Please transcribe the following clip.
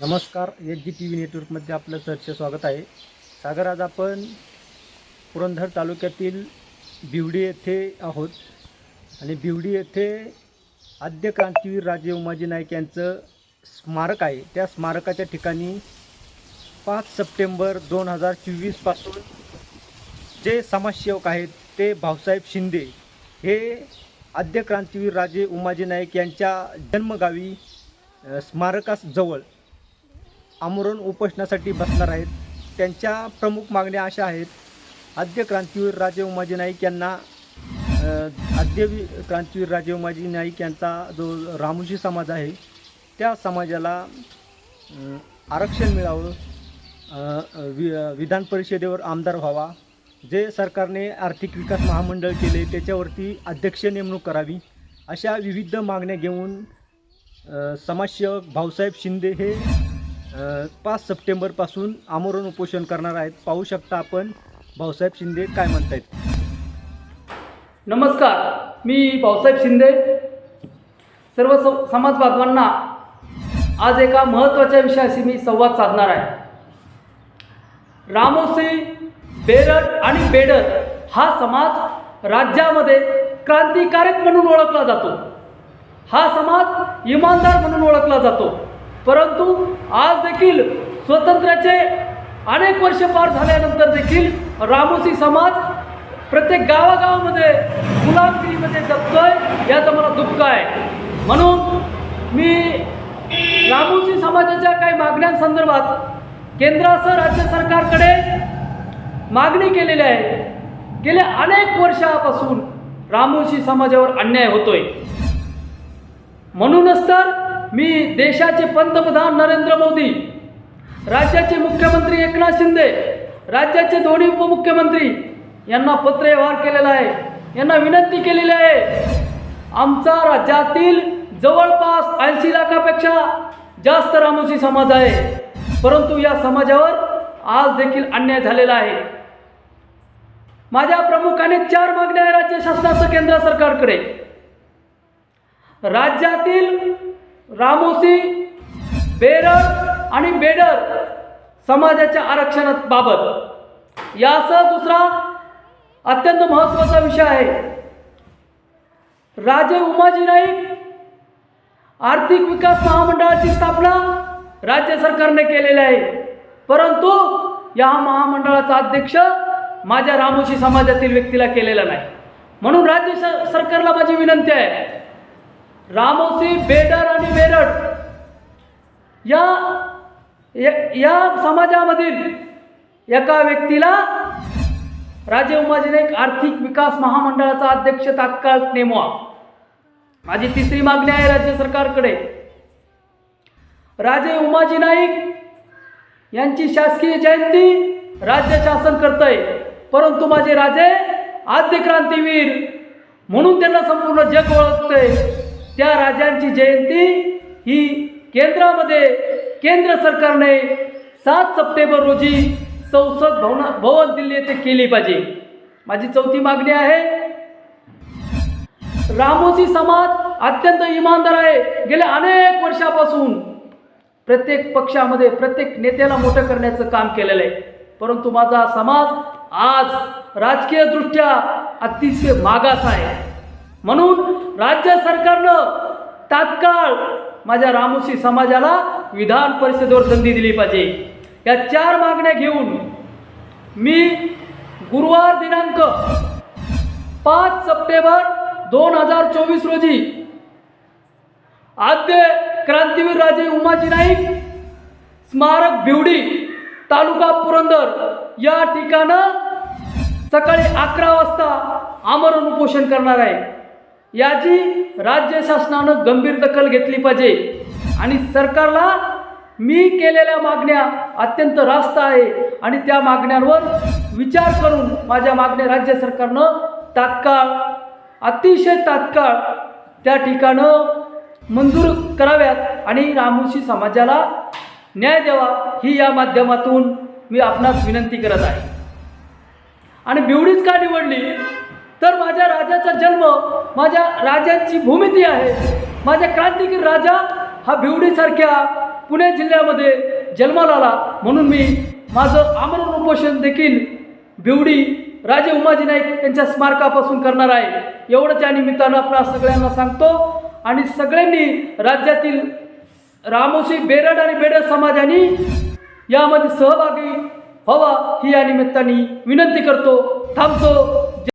नमस्कार H G T V नेटवर्कमध्ये आपलं सरचे स्वागत आहे. सागर आज आपण पुरंदर तालुक्यातील बिवडी येथे आहोत. आणि बिवडी येथे आद्य क्रांतीवीर राजे उमाजी नाईक यांचं स्मारक आहे. त्या स्मारकाच्या ठिकाणी पाच सप्टेंबर दोन हजार चोवीसपासून जे समाजसेवक आहेत ते भाऊसाहेब शिंदे हे आद्य क्रांतीवीर राजे उमाजी नाईक यांच्या जन्मगावी स्मारकाजवळ आमरण उपोषणासाठी बसणार आहेत. त्यांच्या प्रमुख मागण्या अशा आहेत. आद्य क्रांतीवीर राजे उमाजी नाईक यांना आद्य क्रांतीवीर राजे उमाजी नाईक यांचा जो रामोजी समाज आहे त्या समाजाला आरक्षण मिळावं वि विधान परिषदेवर आमदार व्हावा. जे सरकारने आर्थिक विकास महामंडळ केले त्याच्यावरती अध्यक्ष नेमणूक करावी. अशा विविध मागण्या घेऊन समाजसेवक भाऊसाहेब शिंदे हे पाच सप्टेंबरपासून आमरण उपोषण करणार आहेत. पाहू शकता आपण भाऊसाहेब शिंदे काय म्हणतायत. नमस्कार मी भाऊसाहेब शिंदे. सर्व स समाज बांधवांना आज एका महत्त्वाच्या विषयाशी मी संवाद साधणार आहे. रामोसी बेरड आणि बेडर हा समाज राज्यामध्ये क्रांतिकारक म्हणून ओळखला जातो. हा समाज इमानदार म्हणून ओळखला जातो. परंतु आज देखील स्वातंत्र्याचे अनेक वर्ष पार झाल्यानंतर देखील रामोसी समाज प्रत्येक गावागावामध्ये गुलामगिरीमध्ये जगतोय याचं मला दुःख आहे. म्हणून मी रामोसी समाजाच्या काही मागण्यांसंदर्भात केंद्रासह राज्य सरकारकडे मागणी केलेली आहे. गेल्या अनेक वर्षापासून रामोशी समाजावर अन्याय होतोय. म्हणूनच तर मी देशाचे पंतप्रधान नरेंद्र मोदी राज्याचे मुख्यमंत्री एकनाथ शिंदे राज्याचे दोन्ही उपमुख्यमंत्री यांना पत्रव्यवहार केलेला आहे यांना विनंती केलेली आहे. आमचा राज्यातील जवळपास ऐंशी लाखापेक्षा जास्त रामोशी समाज आहे. परंतु या समाजावर आज देखील अन्याय झालेला आहे. माझ्या प्रमुखाने चार मागण्या आहे राज्य शासनाचं केंद्र सरकारकडे. राज्यातील रामोसी बेरड आणि बेडर समाजाच्या आरक्षणाबाबत यासह दुसरा अत्यंत महत्त्वाचा विषय आहे. राजे उमाजी नाईक आर्थिक विकास महामंडळाची स्थापना राज्य सरकारने केलेली आहे. परंतु या महामंडळाचा अध्यक्ष माझ्या रामोशी समाजातील व्यक्तीला केलेला नाही. म्हणून राज्य स- सरकारला माझी विनंती आहे. रामोसी बेडर आणि बेरड या या- या समाजामधील एका व्यक्तीला राजे उमाजी नाईक आर्थिक विकास महामंडळाचा अध्यक्ष तात्काळ नेमवा. माझी तिसरी मागणी आहे राज्य सरकारकडे. राजे उमाजी नाईक यांची शासकीय जयंती राज्य शासन करतंय. परंतु माझे राजे आद्य क्रांतीवीर म्हणून त्यांना संपूर्ण जग ओळखतंय. त्या राजांची जयंती ही केंद्रामध्ये केंद्र सरकारने सात सप्टेंबर रोजी संसद भवना भवन दिल्ली येथे केली पाहिजे. माझी चौथी मागणी आहे रामोसी समाज अत्यंत इमानदार आहे. गेल्या अनेक वर्षापासून प्रत्येक पक्षामध्ये प्रत्येक नेत्याला मोठं करण्याचं काम केलेलं आहे. परंतु माझा समाज आज राजकीयदृष्ट्या अतिशय मागास आहे. म्हणून राज्य सरकारनं तात्काळ माझ्या रामोशी समाजाला विधान परिषदेवर संधी दिली पाहिजे. या चार मागण्या घेऊन मी गुरुवार दिनांक पाच सप्टेंबर दोन हजार चोवीस रोजी आद्य क्रांतीवीर राजे उमाजी नाईक स्मारक भिवडी तालुका पुरंदर या ठिकाणं सकाळी अकरा वाजता आमरण उपोषण करणार आहे. याची राज्य शासनानं गंभीर दखल घेतली पाहिजे. आणि सरकारला मी केलेल्या मागण्या अत्यंत रास्त आहे. आणि त्या मागण्यांवर विचार करून माझ्या मागण्या राज्य सरकारनं तात्काळ अतिशय तात्काळ त्या ठिकाणं मंजूर कराव्यात आणि रामोशी समाजाला न्याय द्यावा ही या माध्यमातून मी आपणास विनंती करत आहे. आणि बिवडीच का निवडली? तर माझ्या राजाचा जन्म माझ्या राजांची भूमिती आहे. माझ्या क्रांतिकीर राजा हा भिवडीसारख्या पुणे जिल्ह्यामध्ये जन्माला आला. म्हणून मी माझं आमरण उपोषण देखील बिवडी राजे उमाजी नाईक यांच्या स्मारकापासून करणार आहे. एवढंच या निमित्तानं आपल्या सगळ्यांना सांगतो. आणि सगळ्यांनी राज्यातील रामोशी बेरड आणि बेडर समाजाने यामध्ये सहभागी व्हावा ही या निमित्ताने विनंती करतो. थांबतो.